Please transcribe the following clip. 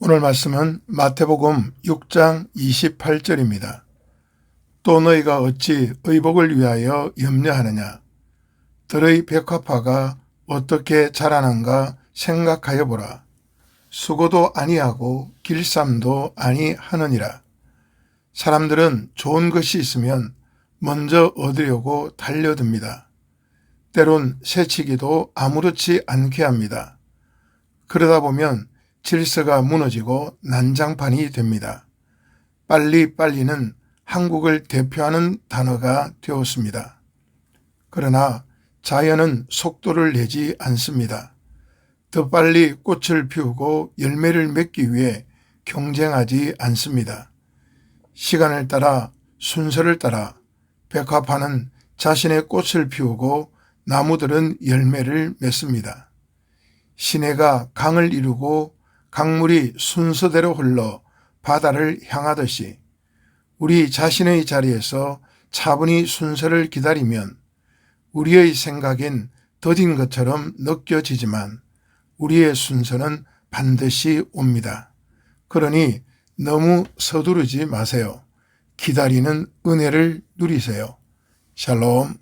오늘 말씀은 마태복음 6장 28절입니다. 또 너희가 어찌 의복을 위하여 염려하느냐? 들의 백화파가 어떻게 자라난가 생각하여 보라. 수고도 아니하고 길쌈도 아니하느니라. 사람들은 좋은 것이 있으면 먼저 얻으려고 달려듭니다. 때론 새치기도 아무렇지 않게 합니다. 그러다 보면 질서가 무너지고 난장판이 됩니다. 빨리빨리는 한국을 대표하는 단어가 되었습니다. 그러나 자연은 속도를 내지 않습니다. 더 빨리 꽃을 피우고 열매를 맺기 위해 경쟁하지 않습니다. 시간을 따라 순서를 따라 백화파는 자신의 꽃을 피우고 나무들은 열매를 맺습니다. 시내가 강을 이루고 강물이 순서대로 흘러 바다를 향하듯이 우리 자신의 자리에서 차분히 순서를 기다리면 우리의 생각엔 더딘 것처럼 느껴지지만 우리의 순서는 반드시 옵니다. 그러니 너무 서두르지 마세요. 기다리는 은혜를 누리세요. 샬롬.